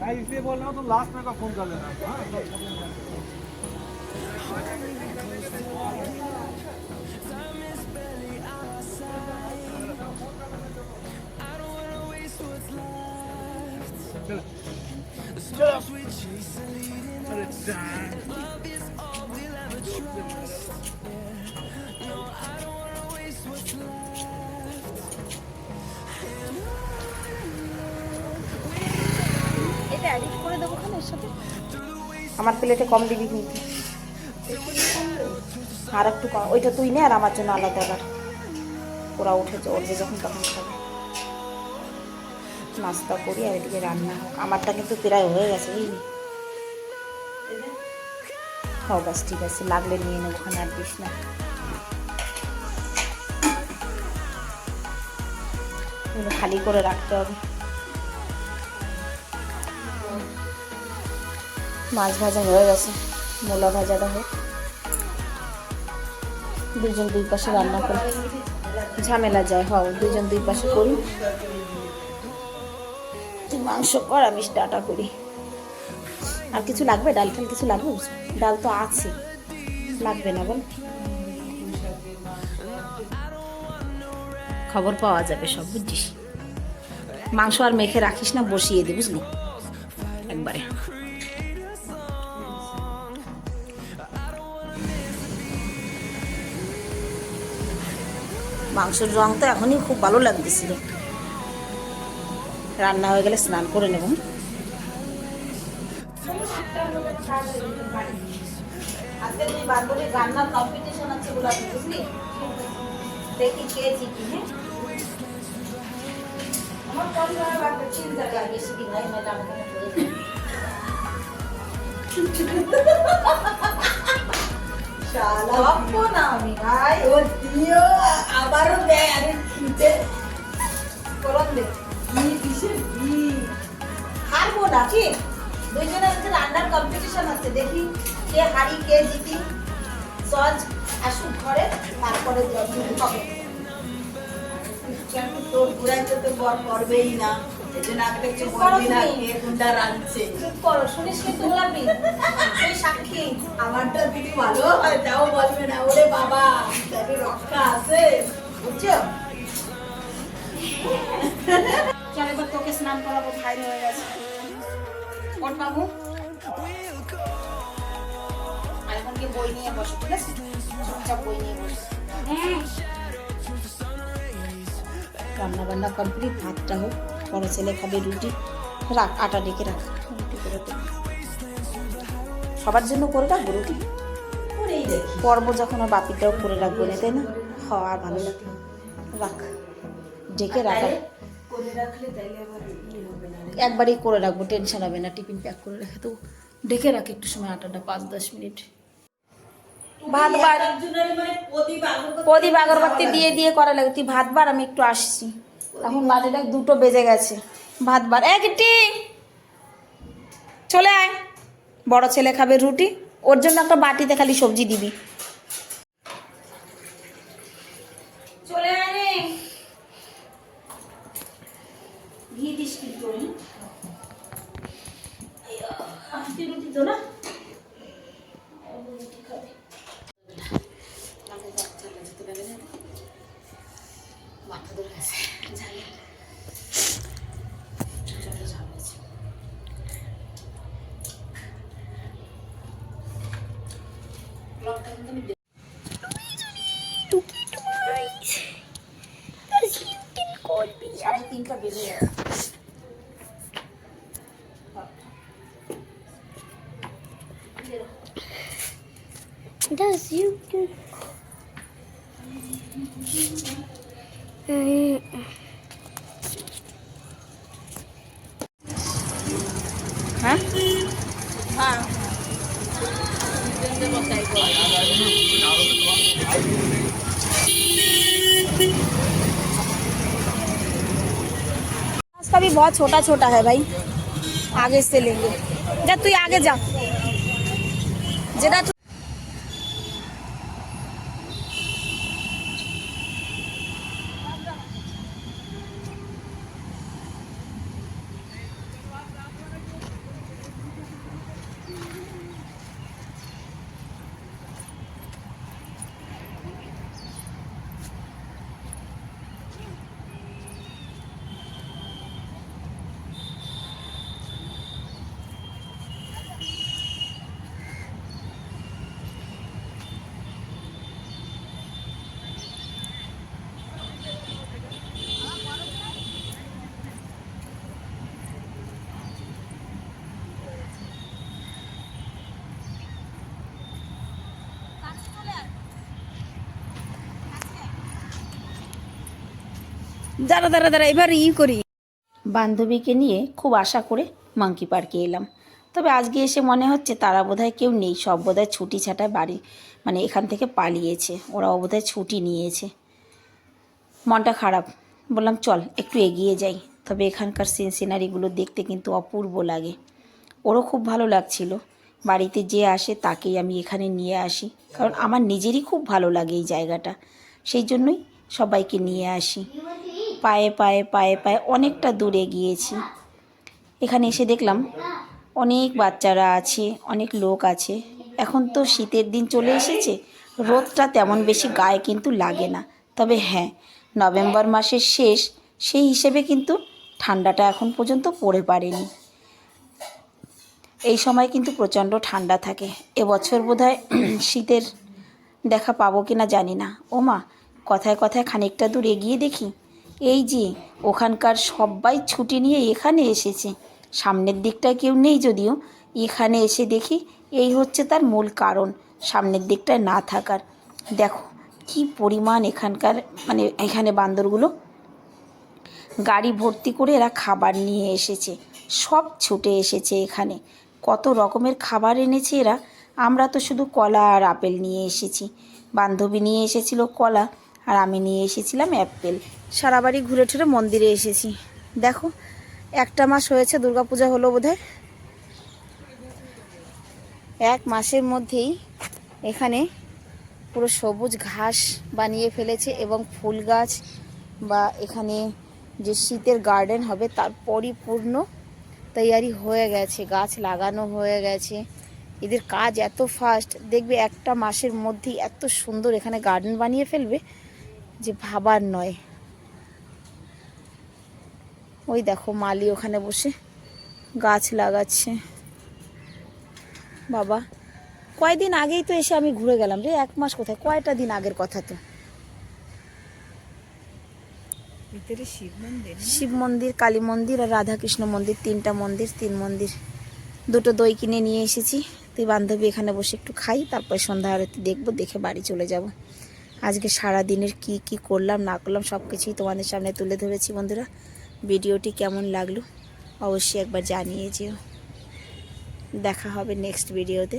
मैं इसलिए बोल रहा हूँ तो लास्ट में का फोन कर लेना हाँ? এটা সাথে? আমার প্লেটে কম দিবি কিন্তু। আর একটু কম। ওইটা তুই নে আর আমার জন্য আলাদা আবার। ওরা উঠেছে উঠবে যখন তখন খাবে। নাস্তা করি আর এদিকে রান্না হোক। আমারটা কিন্তু প্রায় হয়ে গেছে, বুঝলি? হ্যাঁ বাস ঠিক আছে। লাগলে নিয়ে নেব ওখানে আর দিস না। খালি করে রাখতে হবে। মাছ ভাজা হয়ে গেছে, মূলা ভাজাটা হোক। দুজন দুই পাশে রান্না করি। ঝামেলা যায়, হও দুজন দুই পাশে করি। মাংস কর আমি ডাটা করি। আর কিছু লাগবে? ডাল টাল কিছু লাগবে? ডাল তো আছে। লাগবে না বল। খবর পাওয়া যাবে সব, বুঝছিস? মাংস আর মেখে রাখিস না, বসিয়ে দি, বুঝলি? একবারে। মাংসের রং তো এখনই খুব ভালো লাগতেছিল। রান্না হয়ে গেলে স্নান করে নেব। রান্নার কম্পিটিশন আছে বুঝলি। দেখি কে জিতি হ্যাঁ না আমি ভাই। ও দিও আবারও দেয় আরে খিদে। করন দে। কি কিসের কি? হারবো না কি? রান্নার কম্পিটিশন আছে দেখি কে হারি কে জিতি। সজ আসুক ঘরে তারপরে হবে। তোর বুড়াই তো করবেই না। আমারটা দিদি ভালো হয় তাও বলবে না। ওরে বাবা রক্ষা আছে। বুঝছ? চল এবার তোকে স্নান করাবো ভাই হয়ে গেছে। বাবু? এখন কি বই নিয়ে বসো ঠিক আছে? চুপচাপ বই নিয়ে বসো। রান্না বান্না কমপ্লিট ভাতটা হোক। বড় ছেলে খাবে রুটি রাখ আটা ডেকে রাখ রুটি করে। সবার জন্য করে রাখব রুটি? পর্ব যখন আর বাপিটাও করে রাখব না তাই না? খাওয়া আর ভালো লাগে রাখ ডেকে রাখা। একবারই করে রাখব টেনশন হবে না টিফিন প্যাক করে রাখে তো ডেকে রাখ একটু সময় আটাটা পাঁচ দশ মিনিট। ভাত বার মানে প্রদীপ আগরবাতি প্রদীপ আগরবাতি দিয়ে দিয়ে করা লাগে। তুই ভাত বার আমি একটু আসছি। এখন বাজেটা দুটো বেজে গেছে। ভাত বার এক চলে আয়। বড় ছেলে খাবে রুটি। ওর জন্য একটা বাটিতে খালি সবজি দিবি। ঘি দিস? আইয়া, রুটি তো না। हाँ? हाँ। का भी बहुत छोटा छोटा है भाई। आगे से लेंगे। जब तू आगे जा। जरा দাঁড়া দাঁড়া দাঁড়া, এবার ই করি। বান্ধবীকে নিয়ে খুব আশা করে মাঙ্কি পার্কে এলাম। তবে আজকে এসে মনে হচ্ছে তারা বোধহয় কেউ নেই, সব বোধহয় ছুটি ছাটায় বাড়ি মানে এখান থেকে পালিয়েছে ওরা বোধহয় ছুটি নিয়েছে। মনটা খারাপ, বললাম, চল, একটু এগিয়ে যাই। তবে এখানকার সিন সিনারিগুলো দেখতে কিন্তু অপূর্ব লাগে। ওরও খুব ভালো লাগছিল। বাড়িতে যে আসে তাকেই আমি এখানে নিয়ে আসি, কারণ আমার নিজেরই খুব ভালো লাগে এই জায়গাটা। সেই জন্যই সবাইকে নিয়ে আসি। পায়ে পায়ে পায়ে পায়ে অনেকটা দূরে গিয়েছি। এখানে এসে দেখলাম অনেক বাচ্চারা আছে, অনেক লোক আছে। এখন তো শীতের দিন চলে এসেছে, রোদটা তেমন বেশি গায়ে কিন্তু লাগে না। তবে হ্যাঁ নভেম্বর মাসের শেষ, সেই হিসেবে কিন্তু ঠান্ডাটা এখন পর্যন্ত পড়ে পারেনি। এই সময় কিন্তু প্রচণ্ড ঠান্ডা থাকে। এবছর বোধহয় শীতের দেখা পাবো কি না জানি না। ও মা কথায় কথায় খানিকটা দূর এগিয়ে দেখি এই যে, ওখানকার সবাই ছুটি নিয়ে এখানে এসেছে। সামনের দিকটায় কেউ নেই যদিও। এখানে এসে দেখি এই হচ্ছে তার মূল কারণ, সামনের দিকটায় না থাকার। দেখো, কি পরিমাণ এখানকার মানে এখানে বান্দরগুলো। গাড়ি ভর্তি করে এরা খাবার নিয়ে এসেছে। সব ছুটে এসেছে এখানে। কত রকমের খাবার এনেছে এরা। আমরা তো শুধু কলা আর আপেল নিয়ে এসেছি। বান্ধবী নিয়ে এসেছিল কলা। আর আমি নিয়ে এসেছিলাম অ্যাপেল। সারা বাড়ি ঘুরে ঠুরে মন্দিরে এসেছি। দেখো, একটা মাস হয়েছে, দুর্গাপূজা হলো বোধহয়। এক মাসের মধ্যেই এখানে পুরো সবুজ ঘাস বানিয়ে ফেলেছে এবং ফুল গাছ বা এখানে যে শীতের গার্ডেন হবে, তার পরিপূর্ণ তৈয়ারি হয়ে গেছে, গাছ লাগানো হয়ে গেছে। এদের কাজ এত ফাস্ট দেখবে একটা মাসের মধ্যেই এত সুন্দর এখানে গার্ডেন বানিয়ে ফেলবে। যে ভাবার নয়। ওই দেখো মালি ওখানে বসে গাছ লাগাচ্ছে। বাবা কয়দিন আগেই তো এসে আমি ঘুরে গেলাম রে এক মাস কোথায়? কয়টা দিন আগের কথা তো? ভিতরে শিব মন্দির শিব মন্দির কালী মন্দির আর রাধাকৃষ্ণ মন্দির তিনটা মন্দির তিন মন্দির। দুটো দই কিনে নিয়ে এসেছি। তুই বান্ধবী এখানে বসে একটু খাই তারপরে সন্ধ্যা আরতি দেখব দেখে বাড়ি চলে যাব। আজকে সারা দিনের কি কি করলাম, না করলাম সব কিছুই তোমাদের সামনে তুলে ধরেছি বন্ধুরা। ভিডিওটি কেমন লাগল অবশ্যই একবার জানিয়ে যেও। দেখা হবে নেক্সট ভিডিওতে